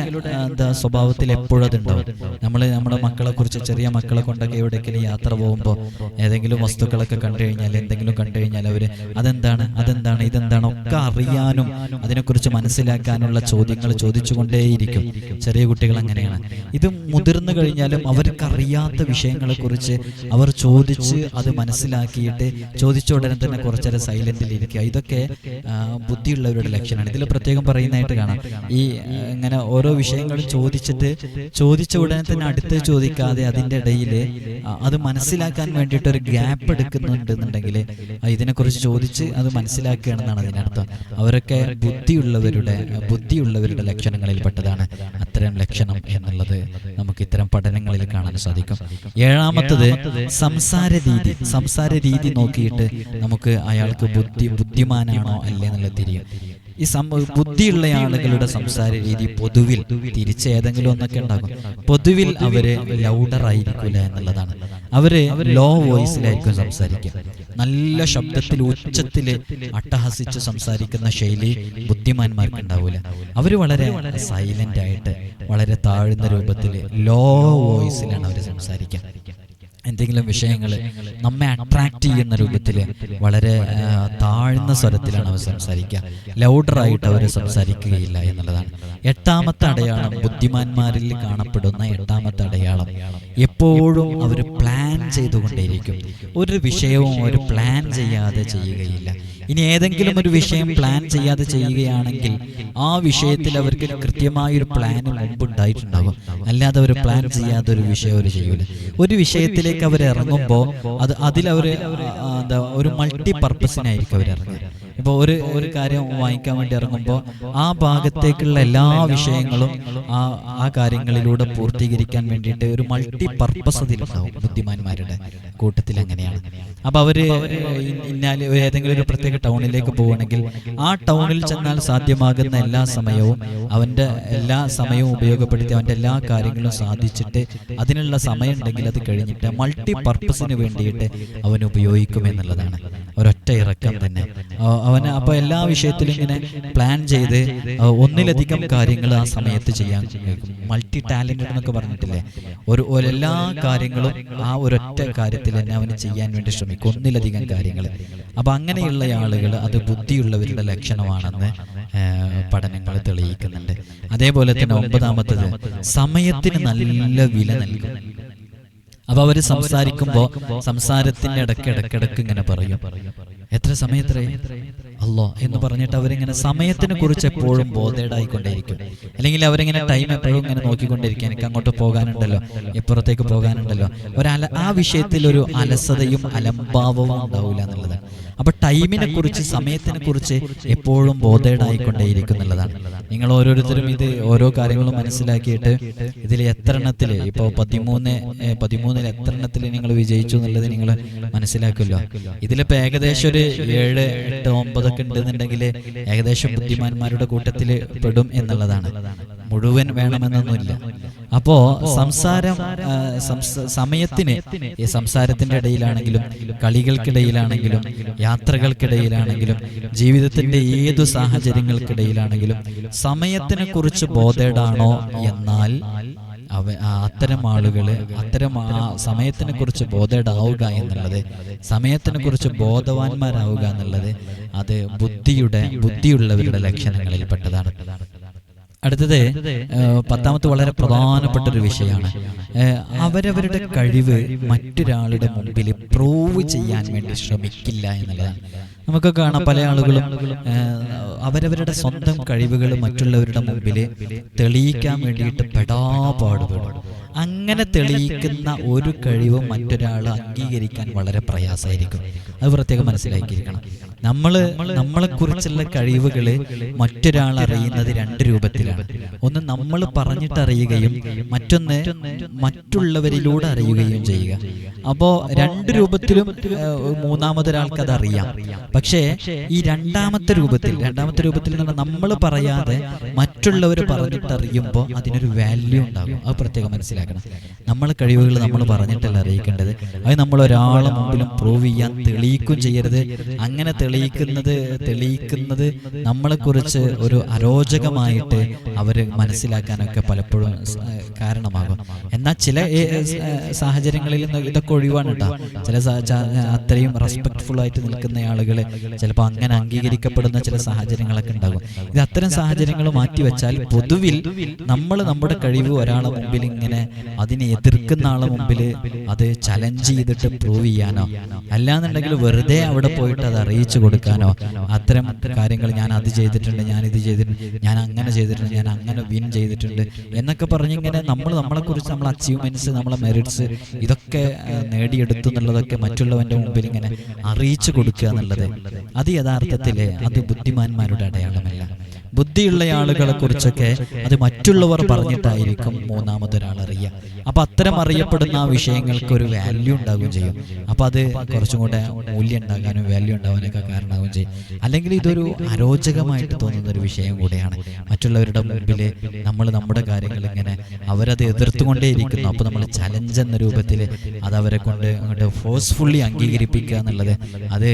എന്താ സ്വഭാവത്തിൽ എപ്പോഴും അതുണ്ടാവും. നമ്മൾ നമ്മുടെ മക്കളെ കുറിച്ച് ചെറിയ മക്കളെ കൊണ്ടൊക്കെ എവിടെയെങ്കിലും യാത്ര പോകുമ്പോൾ ഏതെങ്കിലും വസ്തുക്കളൊക്കെ കണ്ടു കഴിഞ്ഞാൽ എന്തെങ്കിലും കണ്ടു കഴിഞ്ഞാൽ അവർ അതെന്താണ്? അതെന്താണ്? ഇതെന്താണ്? ഒക്കെ അറിയാനും അതിനെക്കുറിച്ച് മനസ്സിലാക്കാനുള്ള ചോദ്യങ്ങൾ ചോദിച്ചുകൊണ്ടേയിരിക്കും. ചെറിയ കുട്ടികൾ അങ്ങനെയാണ്. ഇത് മുതിർന്നു കഴിഞ്ഞാലും അവർക്കറിയാത്ത വിഷയങ്ങളെ കുറിച്ച് അവർ ചോദിച്ച് അത് മനസ്സിലാക്കിയിട്ട് ചോദിച്ച ഉടനെ തന്നെ കുറച്ചേരം സൈലന്റിൽ ഇരിക്കുക. ഇതൊക്കെ ബുദ്ധിയുള്ളവരുടെ ലക്ഷണമാണ്. ഇതിൽ പ്രത്യേകം പറയുന്നതായിട്ട് കാണാം. ഈ ഇങ്ങനെ ഓരോ വിഷയങ്ങളും ചോദിച്ചിട്ട് ചോദിച്ച ഉടനെ തന്നെ അടുത്ത് ചോദിക്കാതെ അതിന്റെ ഇടയിൽ അത് മനസ്സിലാക്കാൻ വേണ്ടിയിട്ട് ഒരു ഗ്യാപ്പ് എടുക്കുന്നുണ്ടെന്നുണ്ടെങ്കിൽ ഇതിനെക്കുറിച്ച് ചോദിച്ച് അത് മനസ്സിലാക്കുകയാണെന്നാണ് അതിനർത്ഥം അവരൊക്കെ ബുദ്ധിയുള്ളവരുടെ ബുദ്ധിയുള്ളവരുടെ ലക്ഷണങ്ങളിൽപ്പെട്ടതാണ്. അത്തരം ലക്ഷണം എന്നുള്ളത് നമുക്ക് ഇത്തരം പഠനങ്ങളിൽ കാണാൻ സാധിക്കും. ഏഴാമത്തത് സംസാര രീതി സംസാര രീതി നോക്കിയിട്ട് നമുക്ക് അയാൾക്ക് ബുദ്ധി ബുദ്ധിമാനാണോ അല്ലേ എന്നുള്ളത് തിരിയും ഈ ബുദ്ധിയുള്ള ആളുകളുടെ സംസാര രീതി പൊതുവിൽ തിരിച്ച് ഏതെങ്കിലും ഒന്നൊക്കെ ഉണ്ടാകും. പൊതുവിൽ അവർ ലൗഡർ ആയിരിക്കില്ല എന്നുള്ളതാണ്. അവർ ലോ വോയിസിലായിരിക്കും സംസാരിക്കുക. നല്ല ശബ്ദത്തിൽ ഉച്ചത്തിൽ അട്ടഹസിച്ച് സംസാരിക്കുന്ന ശൈലി ബുദ്ധിമാന്മാർക്ക് ഉണ്ടാവില്ല അവർ വളരെ സൈലന്റ് ആയിട്ട് വളരെ താഴ്ന്ന രൂപത്തിൽ ലോ വോയിസിലാണ് അവർ സംസാരിക്കുക. എന്തെങ്കിലും വിഷയങ്ങൾ നമ്മെ അട്രാക്ട് ചെയ്യുന്ന രൂപത്തിൽ വളരെ താഴ്ന്ന സ്വരത്തിലാണ് അവർ സംസാരിക്കുക. ലൗഡറായിട്ട് അവർ സംസാരിക്കുകയില്ല എന്നുള്ളതാണ്. എട്ടാമത്തെ അടയാളം ബുദ്ധിമാന്മാരിൽ കാണപ്പെടുന്ന എട്ടാമത്തെ അടയാളം. എപ്പോഴും അവർ പ്ലാൻ ചെയ്തുകൊണ്ടേയിരിക്കും. ഒരു വിഷയവും അവർ പ്ലാൻ ചെയ്യാതെ ചെയ്യുകയില്ല. ഇനി ഏതെങ്കിലും ഒരു വിഷയം പ്ലാൻ ചെയ്യാതെ ചെയ്യുകയാണെങ്കിൽ ആ വിഷയത്തിൽ അവർക്ക് കൃത്യമായ ഒരു പ്ലാൻ മുമ്പ് ഉണ്ടായിട്ടുണ്ടാകും അല്ലാതെ അവർ പ്ലാൻ ചെയ്യാതെ ഒരു വിഷയം അവർ ചെയ്യൂല. ഒരു വിഷയത്തിലേക്ക് അവർ ഇറങ്ങുമ്പോൾ അത് അതിലവർ എന്താ ഒരു മൾട്ടി പർപ്പസിനായിരിക്കും അവർ ഇറങ്ങുക. ഇപ്പോൾ ഒരു ഒരു കാര്യം വാങ്ങിക്കാൻ വേണ്ടി ഇറങ്ങുമ്പോൾ ആ ഭാഗത്തേക്കുള്ള എല്ലാ വിഷയങ്ങളും ആ ആ കാര്യങ്ങളിലൂടെ പൂർത്തീകരിക്കാൻ വേണ്ടിയിട്ട് ഒരു മൾട്ടി പർപ്പസ് അതിലുണ്ടാവും ബുദ്ധിമാന്മാരുടെ കൂട്ടത്തിൽ അങ്ങനെയാണ്. അപ്പൊ അവർ ഇന്നാലെ ഏതെങ്കിലും ഒരു പ്രത്യേക ടൗണിലേക്ക് പോവുകയാണെങ്കിൽ ആ ടൗണിൽ ചെന്നാൽ സാധ്യമാകുന്ന എല്ലാ സമയവും അവന്റെ എല്ലാ സമയവും ഉപയോഗപ്പെടുത്തി അവന്റെ എല്ലാ കാര്യങ്ങളും സാധിച്ചിട്ട് അതിനുള്ള സമയം ഉണ്ടെങ്കിൽ അത് കഴിഞ്ഞിട്ട് മൾട്ടി പർപ്പസിന് വേണ്ടിയിട്ട് അവൻ ഉപയോഗിക്കും എന്നുള്ളതാണ്. ഒരൊറ്റ ഇറക്കം തന്നെ. അവന് അപ്പോൾ എല്ലാ വിഷയത്തിലും ഇങ്ങനെ പ്ലാൻ ചെയ്ത് ഒന്നിലധികം കാര്യങ്ങൾ ആ സമയത്ത് ചെയ്യാൻ മൾട്ടി ടാലന്റഡ് എന്നൊക്കെ പറഞ്ഞിട്ടില്ലേ? ഒരു എല്ലാ കാര്യങ്ങളും ആ ഒരൊറ്റ കാര്യത്തിൽ തന്നെ അവന് ചെയ്യാൻ വേണ്ടി ശ്രമിക്കും. ഒന്നിലധികം കാര്യങ്ങൾ. അപ്പം അങ്ങനെയുള്ള ആളുകൾ അത് ബുദ്ധിയുള്ളവരുടെ ലക്ഷണമാണെന്ന് പഠനങ്ങൾ തെളിയിക്കുന്നുണ്ട്. അതേപോലെ തന്നെ ഒമ്പതാമത്തത് സമയത്തിന് നല്ല വില നൽകും. അപ്പൊ അവർ സംസാരിക്കുമ്പോ സംസാരത്തിന്റെ ഇടയ്ക്ക് ഇടയ്ക്കിടയ്ക്ക് ഇങ്ങനെ പറയും. എത്ര സമയത്രേ? അല്ലോ എന്ന് പറഞ്ഞിട്ട് അവരിങ്ങനെ സമയത്തിനെ കുറിച്ച് എപ്പോഴും ബോധേഡായിക്കൊണ്ടേയിരിക്കും അല്ലെങ്കിൽ അവരിങ്ങനെ ടൈം എപ്പോഴും ഇങ്ങനെ നോക്കിക്കൊണ്ടിരിക്കും എനിക്ക് അങ്ങോട്ട് പോകാനുണ്ടല്ലോ ഇപ്പുറത്തേക്ക് പോകാനുണ്ടല്ലോ. ഒരു ആ വിഷയത്തിൽ ഒരു അലസതയും അലംഭാവവും ഉണ്ടാവില്ല എന്നുള്ളതാണ് അപ്പൊ ടൈമിനെ കുറിച്ച് സമയത്തിനെ കുറിച്ച് എപ്പോഴും ബോധേഡായിക്കൊണ്ടേയിരിക്കുന്നുള്ളതാണ് നിങ്ങൾ ഓരോരുത്തരും ഇത് ഓരോ കാര്യങ്ങളും മനസ്സിലാക്കിയിട്ട് ഇതിൽ എത്ര എണ്ണത്തിൽ ഇപ്പോൾ പതിമൂന്ന് പതിമൂന്നിൽ എത്ര എണ്ണത്തിൽ നിങ്ങൾ വിജയിച്ചു എന്നുള്ളത് നിങ്ങൾ മനസ്സിലാക്കുമല്ലോ. ഇതിലിപ്പോൾ ഏകദേശം ഒരു ഏഴ് എട്ട് ഒമ്പതൊക്കെ ഉണ്ടെന്നുണ്ടെങ്കിൽ ഏകദേശം ബുദ്ധിമാന്മാരുടെ കൂട്ടത്തിൽ പെടും എന്നുള്ളതാണ്. മുഴുവൻ വേണമെന്നൊന്നുമില്ല. അപ്പോ സംസാരം സമയത്തിന് ഈ സംസാരത്തിന്റെ ഇടയിലാണെങ്കിലും കളികൾക്കിടയിലാണെങ്കിലും യാത്രകൾക്കിടയിലാണെങ്കിലും ജീവിതത്തിന്റെ ഏതു സാഹചര്യങ്ങൾക്കിടയിലാണെങ്കിലും സമയത്തിനെ കുറിച്ച് ബോധേഡാണോ എന്നാൽ അവ അത്തരം ആളുകൾ അത്തരം ആ സമയത്തിനെ കുറിച്ച് ബോധേഡാവുക എന്നുള്ളത് സമയത്തിനെ കുറിച്ച് ബോധവാന്മാരാവുക എന്നുള്ളത് അത് ബുദ്ധിയുടെ ബുദ്ധിയുള്ളവരുടെ ലക്ഷണങ്ങളിൽപ്പെട്ടതാണ്. അടുത്തത് പത്താമത്തെ വളരെ പ്രധാനപ്പെട്ട ഒരു വിഷയമാണ്. അവരവരുടെ കഴിവ് മറ്റൊരാളുടെ മുമ്പിൽ പ്രൂവ് ചെയ്യാൻ വേണ്ടി ശ്രമിക്കില്ല എന്നുള്ളതാണ്. നമുക്ക് കാണാം പല ആളുകളും അവരവരുടെ സ്വന്തം കഴിവുകൾ മറ്റുള്ളവരുടെ മുമ്പിൽ തെളിയിക്കാൻ വേണ്ടിയിട്ട് പെടാപാടുപെടും അങ്ങനെ തെളിയിക്കുന്ന ഒരു കഴിവ് മറ്റൊരാൾ അംഗീകരിക്കാൻ വളരെ പ്രയാസമായിരിക്കും. അത് പ്രത്യേകം മനസ്സിലാക്കിയിരിക്കണം. നമ്മൾ നമ്മളെക്കുറിച്ചുള്ള കഴിവുകൾ മറ്റൊരാൾ അറിയുന്നത് രണ്ട് രൂപത്തിലാണ്. ഒന്ന് നമ്മൾ പറഞ്ഞിട്ട് അറിയുകയും മറ്റൊന്ന് മറ്റുള്ളവരിലൂടെ അറിയുകയും ചെയ്യുക. അപ്പോൾ രണ്ട് രൂപത്തിലും മൂന്നാമതൊരാൾക്ക് അത് അറിയാം. പക്ഷേ ഈ രണ്ടാമത്തെ രൂപത്തിൽ രണ്ടാമത്തെ രൂപത്തിൽ നിന്ന് നമ്മൾ പറയാതെ മറ്റുള്ളവർ പറഞ്ഞിട്ട് അറിയുമ്പോൾ അതിനൊരു വാല്യൂ ഉണ്ടാകും. അത് പ്രത്യേകം മനസ്സിലാക്കണം. നമ്മളെ കഴിവുകൾ നമ്മൾ പറഞ്ഞിട്ടല്ല അറിയിക്കേണ്ടത്. അത് നമ്മൾ ഒരാളെ മുമ്പിലും പ്രൂവ് ചെയ്യാൻ തെളിയിക്കും ചെയ്യരുത്. അങ്ങനെ തെളിയിക്കുന്നത് തെളിയിക്കുന്നത് നമ്മളെക്കുറിച്ച് ഒരു അരോചകമായിട്ട് അവർ മനസ്സിലാക്കാനൊക്കെ പലപ്പോഴും കാരണമാകും. എന്നാൽ ചില സാഹചര്യങ്ങളിൽ ഇതൊക്കെ ഒഴിവാണ് കേട്ടോ ചില അത്രയും റെസ്പെക്ട്ഫുൾ ആയിട്ട് നിൽക്കുന്ന ആളുകൾ ചിലപ്പോൾ അങ്ങനെ അംഗീകരിക്കപ്പെടുന്ന ചില സാഹചര്യങ്ങളൊക്കെ ഉണ്ടാകും. ഇത് അത്തരം സാഹചര്യങ്ങൾ മാറ്റിവെച്ചാൽ പൊതുവിൽ നമ്മൾ നമ്മുടെ കഴിവ് ഒരാളെ മുമ്പിൽ ഇങ്ങനെ അതിനെ എതിർക്കുന്ന ആളെ മുമ്പിൽ അത് ചലഞ്ച് ചെയ്തിട്ട് പ്രൂവ് ചെയ്യാനോ? അല്ലാന്നുണ്ടെങ്കിൽ വെറുതെ അവിടെ പോയിട്ട് അത് അറിയിച്ചു കൊടുക്കാനോ? അത്തരം കാര്യങ്ങൾ ഞാൻ അത് ചെയ്തിട്ടുണ്ട് ഞാൻ ഇത് ചെയ്തിട്ടുണ്ട് ഞാൻ അങ്ങനെ ചെയ്തിട്ടുണ്ട് ഞാൻ അങ്ങനെ വിൻ ചെയ്തിട്ടുണ്ട് എന്നൊക്കെ പറഞ്ഞിങ്ങനെ നമ്മൾ നമ്മളെക്കുറിച്ച് നമ്മൾ അച്ചീവ്മെന്റ്സ് നമ്മളെ മെറിറ്റ്സ് ഇതൊക്കെ നേടിയെടുത്തു എന്നുള്ളതൊക്കെ മറ്റുള്ളവന്റെ മുമ്പിൽ ഇങ്ങനെ അറിയിച്ചു കൊടുക്കുക എന്നുള്ളത് അത് യഥാർത്ഥത്തിൽ അത് ബുദ്ധിമാന്മാരുടെ അടയാളമല്ല. ബുദ്ധിയുള്ള ആളുകളെ കുറിച്ചൊക്കെ അത് മറ്റുള്ളവർ പറഞ്ഞിട്ടായിരിക്കും മൂന്നാമതൊരാൾ അറിയുക അപ്പൊ അത്തരം അറിയപ്പെടുന്ന ആ വിഷയങ്ങൾക്ക് ഒരു വാല്യൂ ഉണ്ടാവുകയും ചെയ്യും. അപ്പൊ അത് കുറച്ചും കൂടെ മൂല്യം ഉണ്ടാകാനും വാല്യൂ ഉണ്ടാവാനൊക്കെ കാരണമാവുകയും ചെയ്യും. അല്ലെങ്കിൽ ഇതൊരു അരോചകമായിട്ട് തോന്നുന്ന ഒരു വിഷയം കൂടെയാണ്. മറ്റുള്ളവരുടെ മുമ്പിൽ നമ്മൾ നമ്മുടെ കാര്യങ്ങൾ ഇങ്ങനെ അവരത് എതിർത്തുകൊണ്ടേയിരിക്കുന്നു അപ്പോൾ നമ്മൾ ചലഞ്ച് എന്ന രൂപത്തിൽ അത് അവരെ കൊണ്ട് അങ്ങോട്ട് ഫോഴ്സ്ഫുള്ളി അംഗീകരിപ്പിക്കുക എന്നുള്ളത് അത്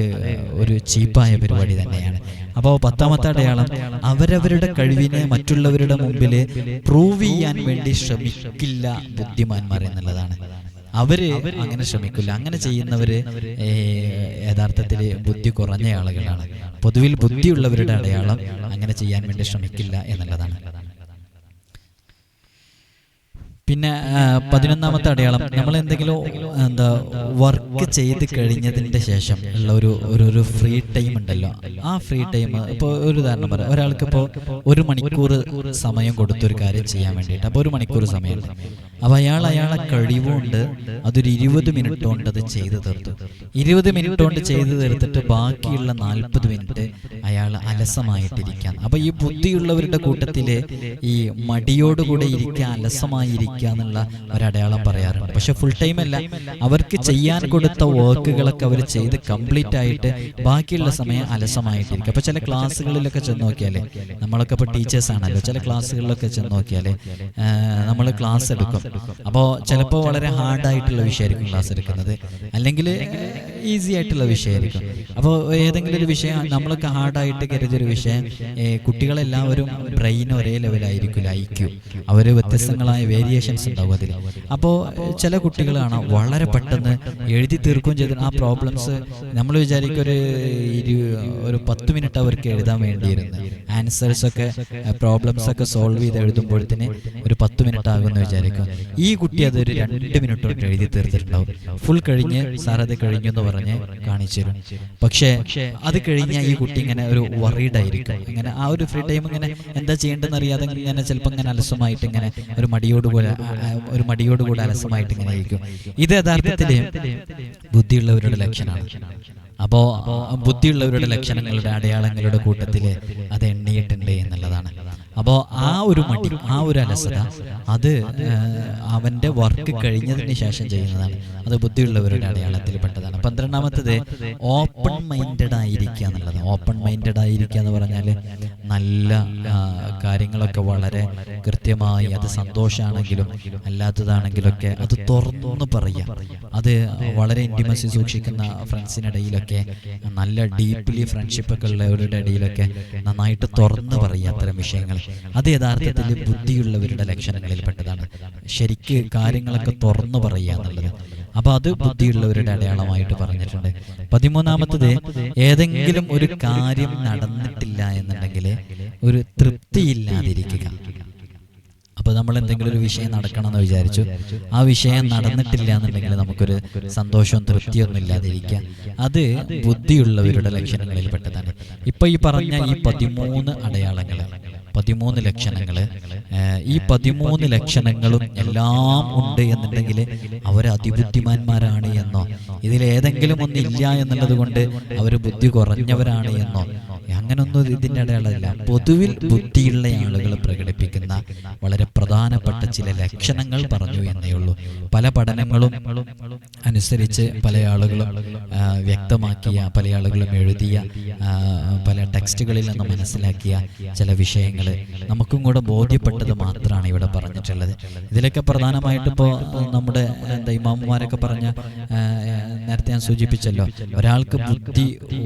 ഒരു ചീപ്പായ പരിപാടി തന്നെയാണ്. അപ്പോൾ പത്താമത്തെ അടയാളം അവരവരുടെ കഴിവിനെ മറ്റുള്ളവരുടെ മുമ്പിൽ പ്രൂവ് ചെയ്യാൻ വേണ്ടി ശ്രമിക്കില്ല ബുദ്ധിമാന്മാർ എന്നുള്ളതാണ്. അവർ അങ്ങനെ ശ്രമിക്കില്ല. അങ്ങനെ ചെയ്യുന്നവര് യഥാർത്ഥത്തിൽ ബുദ്ധി കുറഞ്ഞ ആളുകളാണ്. പൊതുവിൽ ബുദ്ധിയുള്ളവരുടെ അടയാളം അങ്ങനെ ചെയ്യാൻ വേണ്ടി ശ്രമിക്കില്ല എന്നുള്ളതാണ്. പിന്നെ പതിനൊന്നാമത്തെ അടയാളം നമ്മൾ എന്തെങ്കിലും എന്താ വർക്ക് ചെയ്ത് കഴിഞ്ഞതിന്റെ ശേഷം ഉള്ള ഒരു ഒരു ഫ്രീ ടൈം ഉണ്ടല്ലോ. ആ ഫ്രീ ടൈം ഇപ്പോൾ ഒരു ഉദാഹരണം പറയാം. ഒരാൾക്ക് ഇപ്പോൾ ഒരു മണിക്കൂർ സമയം കൊടുത്തൊരു ഒരു കാര്യം ചെയ്യാൻ വേണ്ടിയിട്ട്. അപ്പോൾ ഒരു മണിക്കൂർ സമയമുണ്ട്. അപ്പോൾ അയാൾ അയാളെ കഴിവുകൊണ്ട് അതൊരു ഇരുപത് മിനിറ്റ് കൊണ്ട് അത് ചെയ്തു തീർത്തു. ഇരുപത് മിനിറ്റ് കൊണ്ട് ചെയ്തു തീർത്തിട്ട് ബാക്കിയുള്ള നാൽപ്പത് മിനിറ്റ് അയാൾ അലസമായിട്ടിരിക്കാൻ അപ്പോൾ ഈ ബുദ്ധിയുള്ളവരുടെ കൂട്ടത്തിൽ ഈ മടിയോടുകൂടെ ഇരിക്കുക എന്നുള്ള ഒരടയാളം പറയാറുണ്ട്. പക്ഷെ ഫുൾ ടൈം അല്ല. അവർക്ക് ചെയ്യാൻ കൊടുത്ത വർക്കുകളൊക്കെ അവർ ചെയ്ത് കംപ്ലീറ്റ് ആയിട്ട് ബാക്കിയുള്ള സമയം അലസമായിട്ടിരിക്കും. അപ്പൊ ചില ക്ലാസ്സുകളിലൊക്കെ ചെന്ന് നോക്കിയാലേ നമ്മളൊക്കെ ഇപ്പോൾ ടീച്ചേഴ്സ് ആണല്ലോ. ചില ക്ലാസ്സുകളിലൊക്കെ ചെന്ന് നോക്കിയാലേ നമ്മൾ ക്ലാസ് എടുക്കും. അപ്പോൾ ചിലപ്പോൾ വളരെ ഹാർഡായിട്ടുള്ള വിഷയമായിരിക്കും ക്ലാസ് എടുക്കുന്നത്. അല്ലെങ്കിൽ ഈസി ആയിട്ടുള്ള വിഷയമായിരിക്കും. അപ്പോൾ ഏതെങ്കിലും ഒരു വിഷയം നമ്മളൊക്കെ ഹാർഡായിട്ട് കരുതിയൊരു വിഷയം കുട്ടികളെല്ലാവരും ബ്രെയിൻ ഒരേ ലെവലായിരിക്കില്ല ഐക്യു അവർ വ്യത്യസ്തങ്ങളായ വേരിയേഷൻസ് ഉണ്ടാവും അതിൽ അപ്പോൾ ചില കുട്ടികളാണ് വളരെ പെട്ടെന്ന് എഴുതി തീർക്കുകയും ചെയ്ത് ആ പ്രോബ്ലംസ് നമ്മൾ വിചാരിക്കും ഒരു ഇരു ഒരു പത്ത് മിനിറ്റ് അവർക്ക് എഴുതാൻ വേണ്ടിയിരുന്നു. ആൻസേഴ്സ് ഒക്കെ പ്രോബ്ലംസ് ഒക്കെ സോൾവ് ചെയ്ത് എഴുതുമ്പോഴത്തേന് ഒരു പത്ത് മിനിറ്റ് ആകുമെന്ന് വിചാരിക്കും. ഈ കുട്ടി അതൊരു രണ്ട് മിനിറ്റ് കൊണ്ട് എഴുതി തീർത്തിട്ടുണ്ടാവും. ഫുൾ കഴിഞ്ഞ് സാർ അത് കഴിഞ്ഞു എന്ന് പറഞ്ഞ് കാണിച്ചു തരും. പക്ഷേ അത് കഴിഞ്ഞാൽ ഈ കുട്ടി ഇങ്ങനെ ഒരു വറീഡ് ആയിരിക്കും. ഇങ്ങനെ ആ ഒരു ഫ്രീ ടൈം ഇങ്ങനെ എന്താ ചെയ്യേണ്ടതെന്ന് അറിയാതെ ഇങ്ങനെ ചിലപ്പോൾ ഇങ്ങനെ അലസമായിട്ട് ഇങ്ങനെ ഒരു മടിയോട് പോലെ ഒരു മടിയോട് കൂടെ അലസമായിട്ട് ഇങ്ങനെ ഇരിക്കും. ഇത് യഥാർത്ഥത്തിൽ ബുദ്ധിയുള്ളവരുടെ ലക്ഷണമാണ് അപ്പോൾ ബുദ്ധിയുള്ളവരുടെ ലക്ഷണങ്ങളുടെ അടയാളങ്ങളുടെ കൂട്ടത്തിൽ അത് എണ്ണിയിട്ടുണ്ട് എന്നുള്ളതാണ്. അപ്പോൾ ആ ഒരു മടി ആ ഒരു അലസത അത് അവന്റെ അവന്റെ വർക്ക് കഴിഞ്ഞതിന് ശേഷം ചെയ്യുന്നതാണ്. അത് ബുദ്ധിയുള്ളവരുടെ അടയാളത്തിൽ പെട്ടതാണ് പന്ത്രണ്ടാമത്തത് ഓപ്പൺ മൈൻഡഡ് ആയിരിക്കുക എന്നുള്ളത് ഓപ്പൺ മൈൻഡഡ് ആയിരിക്കുക എന്ന് പറഞ്ഞാൽ നല്ല കാര്യങ്ങളൊക്കെ വളരെ കൃത്യമായി അത് സന്തോഷമാണെങ്കിലും അല്ലാത്തതാണെങ്കിലൊക്കെ അത് തുറന്നു പറയുക. അത് വളരെ ഇന്റിമസി സൂക്ഷിക്കുന്ന ഫ്രണ്ട്സിനിടയിലൊക്കെ നല്ല ഡീപ്ലി ഫ്രണ്ട്ഷിപ്പൊക്കെ ഉള്ളവരുടെ ഇടയിലൊക്കെ നന്നായിട്ട് തുറന്നു പറയുക അത്തരം വിഷയങ്ങൾ അത് യഥാർത്ഥത്തിൽ ബുദ്ധിയുള്ളവരുടെ ലക്ഷണങ്ങളിൽ പെട്ടതാണ് ശരിക്ക് കാര്യങ്ങളൊക്കെ തുറന്നു പറയുക എന്നുള്ളത്. അപ്പൊ അത് ബുദ്ധിയുള്ളവരുടെ അടയാളമായിട്ട് പറഞ്ഞിട്ടുണ്ട്. പതിമൂന്നാമത്തത് ഏതെങ്കിലും ഒരു കാര്യം നടന്നിട്ടില്ല എന്നുണ്ടെങ്കിൽ ഒരു തൃപ്തിയില്ലാതിരിക്കുക. അപ്പോൾ നമ്മൾ എന്തെങ്കിലും ഒരു വിഷയം നടക്കണം എന്ന് വിചാരിച്ചു. ആ വിഷയം നടന്നിട്ടില്ല എന്നുണ്ടെങ്കിൽ നമുക്കൊരു സന്തോഷവും തൃപ്തിയൊന്നും ഇല്ലാതിരിക്കുക. അത് ബുദ്ധിയുള്ളവരുടെ ലക്ഷണങ്ങളിൽ പെട്ടതാണ് ഇപ്പൊ ഈ പറഞ്ഞ ഈ പതിമൂന്ന് അടയാളങ്ങൾ പതിമൂന്ന് ലക്ഷണങ്ങൾ ഈ പതിമൂന്ന് ലക്ഷണങ്ങളും എല്ലാം ഉണ്ട് എന്നുണ്ടെങ്കിൽ അവർ അതിബുദ്ധിമാന്മാരാണ് എന്നോ ഇതിൽ ഏതെങ്കിലും ഒന്നില്ല എന്നുള്ളത് കൊണ്ട് അവർ ബുദ്ധി കുറഞ്ഞവരാണ് എന്നോ. അങ്ങനൊന്നും ഇതിന്റെ അടയാളമില്ല പൊതുവിൽ ബുദ്ധിയുള്ള ആളുകൾ പ്രകടിപ്പിക്കുന്ന വളരെ പ്രധാനപ്പെട്ട ചില ലക്ഷണങ്ങൾ പറഞ്ഞു എന്നേ ഉള്ളൂ. പല പഠനങ്ങളും അനുസരിച്ച് പല ആളുകളും വ്യക്തമാക്കിയ പല ആളുകളും എഴുതിയ പല ടെക്സ്റ്റുകളിൽ നിന്ന് മനസ്സിലാക്കിയ ചില വിഷയങ്ങൾ നമുക്കും കൂടെ ബോധ്യപ്പെട്ടത് മാത്രമാണ് ഇവിടെ പറഞ്ഞിട്ടുള്ളത്. ഇതിലൊക്കെ പ്രധാനമായിട്ട് ഇപ്പോൾ നമ്മുടെ എന്താ ഇമാമുമാരൊക്കെ പറഞ്ഞ നേരത്തെ ഞാൻ സൂചിപ്പിച്ചല്ലോ ഒരാൾക്ക് ബുദ്ധി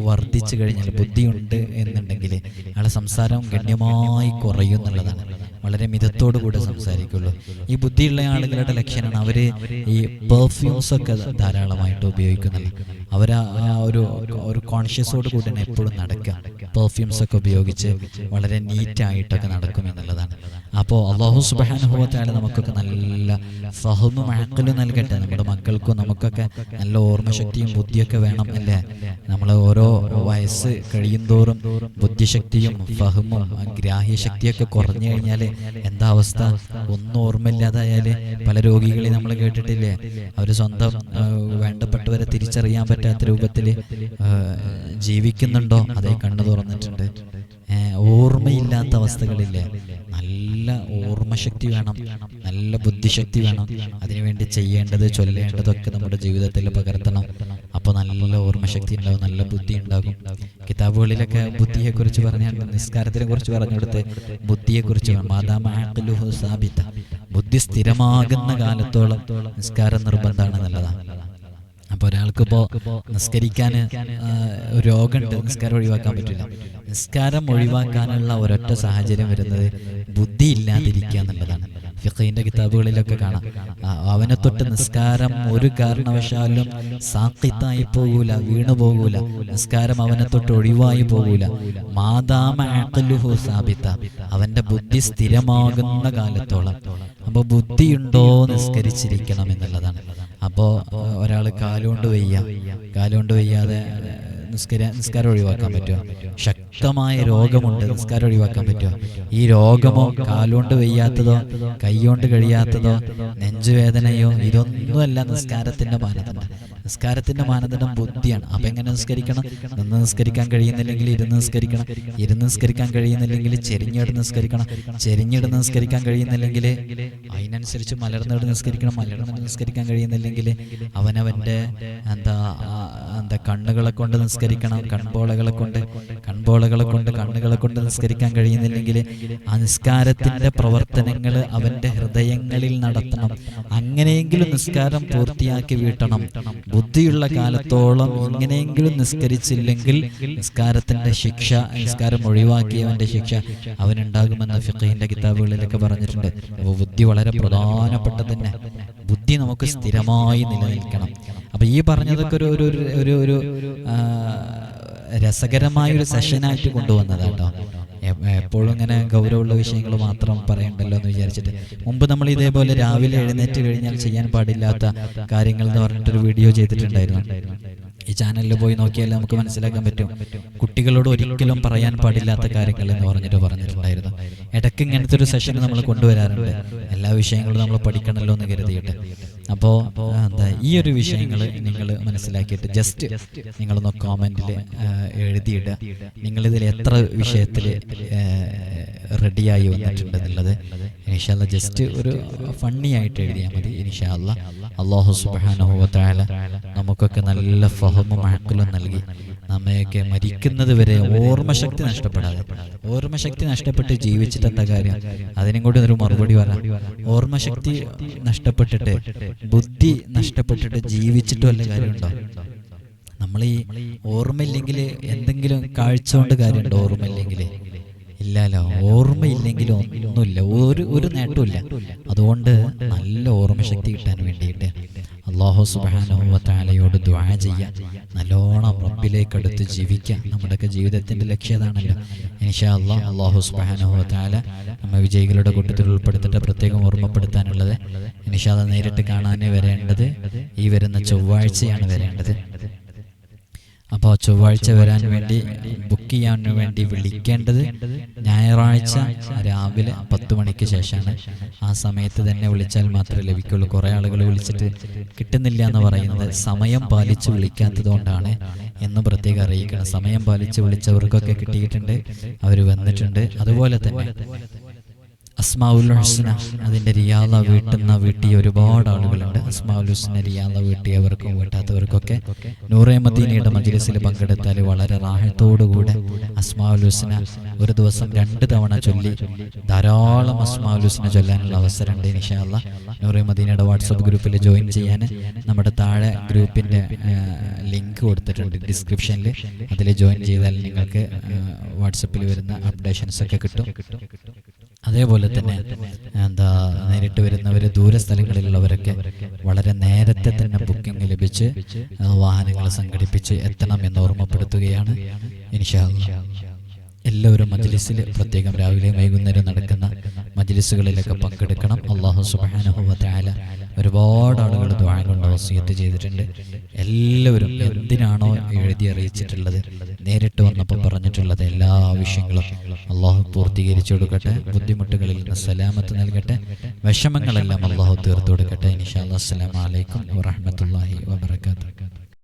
വർദ്ധിച്ചു കഴിഞ്ഞാൽ ബുദ്ധിയുണ്ട് എന്നുണ്ടെങ്കിൽ അയാളെ സംസാരം ഗണ്യമായി കുറയും എന്നുള്ളതാണ്. വളരെ മിതത്തോടു കൂടെ സംസാരിക്കുള്ളൂ. ഈ ബുദ്ധിയുള്ള ആളുകളുടെ ലക്ഷണമാണ് അവർ ഈ പെർഫ്യൂംസ് ഒക്കെ ധാരാളമായിട്ട് ഉപയോഗിക്കുന്നില്ല അവർ ആ ഒരു ഒരു കോൺഷ്യസോട് കൂടി തന്നെ എപ്പോഴും നടക്കുക. പെർഫ്യൂംസ് ഒക്കെ ഉപയോഗിച്ച് വളരെ നീറ്റായിട്ടൊക്കെ നടക്കും എന്നുള്ളതാണ്. അപ്പോൾ അള്ളാഹു സുബാനുഭവത്തായാലും നമുക്കൊക്കെ നല്ല ഫഹമും അഴക്കലും നൽകട്ടെ. നമ്മുടെ മക്കൾക്കും നമുക്കൊക്കെ നല്ല ഓർമ്മശക്തിയും ബുദ്ധിയൊക്കെ വേണം അല്ലേ? നമ്മൾ ഓരോ വയസ്സ് കഴിയും തോറും ബുദ്ധിശക്തിയും ഫഹമും ഗ്രാഹ്യശക്തിയൊക്കെ കുറഞ്ഞു കഴിഞ്ഞാൽ എന്താ അവസ്ഥ? ഒന്നും ഓർമ്മയില്ലാതായാൽ പല രോഗികളെ നമ്മൾ കേട്ടിട്ടില്ലേ? അവർ സ്വന്തം വേണ്ടപ്പെട്ടവരെ തിരിച്ചറിയാൻ പറ്റാത്ത രൂപത്തിൽ ജീവിക്കുന്നുണ്ടോ? അതേ കണ്ണു തുറന്നിട്ടുണ്ട്. ഓർമ്മയില്ലാത്ത അവസ്ഥകളില്ലേ. നല്ല ഓർമ്മശക്തി വേണം നല്ല ബുദ്ധിശക്തി വേണം. അതിനുവേണ്ടി ചെയ്യേണ്ടത് ചൊല്ലേണ്ടതൊക്കെ നമ്മുടെ ജീവിതത്തിൽ പകർത്തണം. അപ്പോൾ നല്ല ഓർമ്മശക്തി ഉണ്ടാവും നല്ല ബുദ്ധി ഉണ്ടാകും. കിതാബുകളിലൊക്കെ ബുദ്ധിയെക്കുറിച്ച് പറഞ്ഞാൽ നിസ്കാരത്തിനെ കുറിച്ച് പറഞ്ഞു കൊടുത്ത് ബുദ്ധിയെക്കുറിച്ച് ബുദ്ധി സ്ഥിരമാകുന്ന കാലത്തോളം നിസ്കാരം നിർബന്ധമാണ് നല്ലതാണ്. അപ്പൊ ഒരാൾക്കിപ്പോൾ നിസ്കരിക്കാൻ രോഗമുണ്ട് നിസ്കാരം ഒഴിവാക്കാൻ പറ്റില്ല. നിസ്കാരം ഒഴിവാക്കാനുള്ള ഒരൊറ്റ സാഹചര്യം വരുന്നത് ബുദ്ധി ഇല്ലാതിരിക്കുക എന്നുള്ളതാണ്. ഫിഖീന്റെ കിതാബുകളിലൊക്കെ കാണാം. അവനെ തൊട്ട് നിസ്കാരം ഒരു കാരണവശാലും സാക്കിത്തായി പോകൂല വീണു പോകൂല. നിസ്കാരം അവനെ തൊട്ട് ഒഴിവായി പോകൂല. മാതാമ അഖ്ലുഹു സാബിത്ത അവന്റെ ബുദ്ധി സ്ഥിരമാകുന്ന കാലത്തോളം. അപ്പൊ ബുദ്ധിയുണ്ടോ നിസ്കരിച്ചിരിക്കണം എന്നുള്ളതാണ്. അപ്പോൾ ഒരാൾ കാലുകൊണ്ട് വയ്യ. കാലുകൊണ്ട് വയ്യാതെ നിസ്കര നിസ്കാരം ഒഴിവാക്കാൻ പറ്റുമോ ശക്തമായ രോഗമുണ്ട് നിസ്കാരം ഒഴിവാക്കാൻ പറ്റുമോ ഈ രോഗമോ കാലുകൊണ്ട് വയ്യാത്തതോ കൈകൊണ്ട് കഴിയാത്തതോ നെഞ്ചുവേദനയോ ഇതൊന്നുമല്ല നിസ്കാരത്തിന്റെ മാനദണ്ഡം. നിസ്കാരത്തിന്റെ മാനദണ്ഡം ബുദ്ധിയാണ്. അപ്പൊ എങ്ങനെ നിസ്കരിക്കണം? നിന്ന് നിസ്കരിക്കാൻ കഴിയുന്നില്ലെങ്കിൽ ഇരുന്ന് നിസ്കരിക്കണം. ഇരുന്ന് നിസ്കരിക്കാൻ കഴിയുന്നില്ലെങ്കിൽ ചെരിഞ്ഞെടുത്ത് നിസ്കരിക്കണം. ചെരിഞ്ഞെടുത്ത് നിസ്കരിക്കാൻ കഴിയുന്നില്ലെങ്കിൽ അതിനനുസരിച്ച് മലർന്നെടുത്ത് നിസ്കരിക്കണം. മലർന്നെടുത്ത് നിസ്കരിക്കാൻ കഴിയുന്നില്ലെങ്കിൽ അവനവന്റെ എന്താ എന്താ കണ്ണുകളെ കൊണ്ട് നിസ്കരിക്കണം. കൺപോളകളെ കൊണ്ട് കൺപോളകളെ കൊണ്ട് കണ്ണുകളെ കൊണ്ട് നിസ്കരിക്കാൻ കഴിയുന്നില്ലെങ്കിൽ ആ നിസ്കാരത്തിന്റെ പ്രവർത്തനങ്ങൾ അവന്റെ ഹൃദയങ്ങളിൽ നടത്തണം. അങ്ങനെയെങ്കിലും നിസ്കാരം പൂർത്തിയാക്കി വീട്ടണം. ബുദ്ധിയുള്ള കാലത്തോളം ഇങ്ങനെയെങ്കിലും നിസ്കരിച്ചില്ലെങ്കിൽ നിസ്കാരത്തിന്റെ ശിക്ഷ നിസ്കാരം ഒഴിവാക്കിയവന്റെ ശിക്ഷ അവനുണ്ടാകുമെന്ന് ഫിഖീന്റെ കിതാബുകളിലൊക്കെ പറഞ്ഞിട്ടുണ്ട്. അപ്പോൾ ബുദ്ധി വളരെ പ്രധാനപ്പെട്ട തന്നെ ബുദ്ധി നമുക്ക് സ്ഥിരമായി നിലനിൽക്കണം. അപ്പൊ ഈ പറഞ്ഞതൊക്കെ ഒരു ഒരു ഒരു ഒരു രസകരമായ ഒരു സെഷനായിട്ട് കൊണ്ടുവന്നതാട്ടോ. എ- എപ്പോഴും ഇങ്ങനെ ഗൗരവമുള്ള വിഷയങ്ങൾ മാത്രം പറയണ്ടല്ലോ എന്ന് വിചാരിച്ചിട്ട്. മുമ്പ് നമ്മൾ ഇതേപോലെ രാവിലെ എഴുന്നേറ്റ് കഴിഞ്ഞാൽ ചെയ്യാൻ പാടില്ലാത്ത കാര്യങ്ങൾ എന്ന് പറഞ്ഞിട്ടൊരു വീഡിയോ ചെയ്തിട്ടുണ്ടായിരുന്നു. ഈ ചാനലിൽ പോയി നോക്കിയാൽ നമുക്ക് മനസ്സിലാക്കാൻ പറ്റും. കുട്ടികളോട് ഒരിക്കലും പറയാൻ പാടില്ലാത്ത കാര്യങ്ങൾ എന്ന് പറഞ്ഞിട്ട് പറഞ്ഞിട്ടുണ്ടായിരുന്നു. ഇടയ്ക്ക് ഇങ്ങനത്തെ ഒരു സെഷൻ നമ്മൾ കൊണ്ടുവരാറുണ്ട്. എല്ലാ വിഷയങ്ങളും നമ്മൾ പഠിക്കണമല്ലോ എന്ന് കരുതിയിട്ട്. അപ്പോൾ എന്താ ഈ ഒരു വിഷയങ്ങൾ നിങ്ങൾ മനസ്സിലാക്കിയിട്ട് ജസ്റ്റ് നിങ്ങളൊന്ന് കോമെന്റിൽ എഴുതിയിടുക നിങ്ങളിതിൽ എത്ര വിഷയത്തിൽ റെഡിയായി വന്നിട്ടുണ്ട് എന്നുള്ളത് ഇൻഷാല്ല ജസ്റ്റ് ഒരു ഫണ്ണി ആയിട്ട് എഴുതിയാൽ മതി ഇൻഷാല്ല അള്ളാഹു സുബാനുഭവത്തായ നമുക്കൊക്കെ നല്ല ഫഹമും അഴക്കലും നൽകി. നമ്മയൊക്കെ മരിക്കുന്നത് വരെ ഓർമ്മശക്തി നഷ്ടപ്പെടാതെ. ഓർമ്മശക്തി നഷ്ടപ്പെട്ട് ജീവിച്ചിട്ട് എന്താ കാര്യം? അതിനും കൂടി ഒരു മറുപടി പറയാം ഓർമ്മശക്തി നഷ്ടപ്പെട്ടിട്ട് ബുദ്ധി നഷ്ടപ്പെട്ടിട്ട് ജീവിച്ചിട്ടും വല്ല കാര്യമുണ്ടോ? നമ്മൾ ഈ ഓർമ്മയില്ലെങ്കിൽ എന്തെങ്കിലും കാഴ്ച കൊണ്ട് കാര്യമുണ്ടോ ഓർമ്മയില്ലെങ്കിൽ? ഇല്ലല്ലോ ഓർമ്മയില്ലെങ്കിലും ഒന്നുമില്ല. ഒരു ഒരു നേട്ടമില്ല അതുകൊണ്ട് നല്ല ഓർമ്മശക്തി കിട്ടാൻ വേണ്ടിയിട്ട് അള്ളാഹു സുബാനോട് ദ്വാ ചെയ്യാം. നല്ലോണം റബ്ബിലേക്ക് അടുത്ത് ജീവിക്കാം. നമ്മുടെയൊക്കെ ജീവിതത്തിന്റെ ലക്ഷ്യതാണല്ലോ. ഇനിഷാ അള്ളാഹ് അള്ളാഹു സുബാനുഭവത്താല നമ്മ വിജയികളുടെ കൂട്ടത്തിൽ ഉൾപ്പെടുത്തിട്ട് പ്രത്യേകം ഓർമ്മപ്പെടുത്താനുള്ളത് ഇനിഷാ അത് നേരിട്ട് കാണാനേ വരേണ്ടത് ഈ വരുന്ന ചൊവ്വാഴ്ചയാണ് വരേണ്ടത്. അപ്പോൾ ചൊവ്വാഴ്ച വരാൻ വേണ്ടി ബുക്ക് ചെയ്യാൻ വേണ്ടി വിളിക്കേണ്ടത് ഞായറാഴ്ച രാവിലെ പത്ത് മണിക്ക് ശേഷമാണ്. ആ സമയത്ത് തന്നെ വിളിച്ചാൽ മാത്രമേ ലഭിക്കുള്ളൂ. കുറേ ആളുകൾ വിളിച്ചിട്ട് കിട്ടുന്നില്ല എന്ന് പറയുന്നത് സമയം പാലിച്ച് വിളിക്കാത്തത് കൊണ്ടാണ് എന്ന് പ്രത്യേകം അറിയിക്കണം. സമയം പാലിച്ച് വിളിച്ചവർക്കൊക്കെ കിട്ടിയിട്ടുണ്ട്. അവർ വന്നിട്ടുണ്ട്. അതുപോലെ തന്നെ അസ്മാഉൽ ഹുസ്ന. അതിന്റെ റിയാദ വീട്ടുന്ന വീട്ടിയ ഒരുപാട് ആളുകളുണ്ട്. അസ്മാഉൽ ഹുസ്ന റിയാദ വീട്ടിയവർക്കും വീട്ടാത്തവർക്കൊക്കെ നൂറേ മദീനയുടെ മജ്ലിസിൽ പങ്കെടുത്താൽ വളരെ റാഹത്തോടുകൂടെ അസ്മാഉൽ ഹുസ്ന ഒരു ദിവസം രണ്ട് തവണ ചൊല്ലി ധാരാളം അസ്മാഉൽ ഹുസ്ന ചൊല്ലാനുള്ള അവസരമുണ്ട് ഇൻഷാല്ല നൂറേ മദീനയുടെ വാട്സപ്പ് ഗ്രൂപ്പിൽ ജോയിൻ ചെയ്യാൻ നമ്മുടെ താഴെ ഗ്രൂപ്പിന്റെ ലിങ്ക് കൊടുത്തിട്ടുണ്ട് ഡിസ്ക്രിപ്ഷനിൽ. അതിൽ ജോയിൻ ചെയ്താൽ നിങ്ങൾക്ക് വാട്സപ്പിൽ വരുന്ന അപ്ഡേഷൻസ് ഒക്കെ കിട്ടും. അതേപോലെ തന്നെ എന്താ നേരിട്ട് വരുന്നവർ ദൂര സ്ഥലങ്ങളിലുള്ളവരൊക്കെ വളരെ നേരത്തെ തന്നെ ബുക്കിംഗ് ലഭിച്ച് വാഹനങ്ങൾ സംഘടിപ്പിച്ച് എത്തണം എന്ന് ഓർമ്മപ്പെടുത്തുകയാണ് ഇൻഷാ. എല്ലാവരും മജ്ലിസിൽ പ്രത്യേകം രാവിലെ വൈകുന്നേരം നടക്കുന്ന മജ്ലിസുകളിലൊക്കെ പങ്കെടുക്കണം. അള്ളാഹു സുബാനുഭവത്തായ ഒരുപാട് ആളുകൾ ദ്വാരങ്ങളുടെ വസീയത്ത് ചെയ്തിട്ടുണ്ട്. എല്ലാവരും എന്തിനാണോ എഴുതി അറിയിച്ചിട്ടുള്ളത്? നേരിട്ട് വന്നപ്പോൾ പറഞ്ഞിട്ടുള്ളത് എല്ലാ ആവശ്യങ്ങളും അള്ളാഹു പൂർത്തീകരിച്ചു കൊടുക്കട്ടെ. ബുദ്ധിമുട്ടുകളിൽ നിന്ന് സലാമത്ത് നൽകട്ടെ. വിഷമങ്ങളെല്ലാം അള്ളാഹു തീർത്തു കൊടുക്കട്ടെ. ഇൻഷാ അസ്സലാമലൈക്കും വറഹ്മത്തുള്ളാഹി വബറകാതുഹു.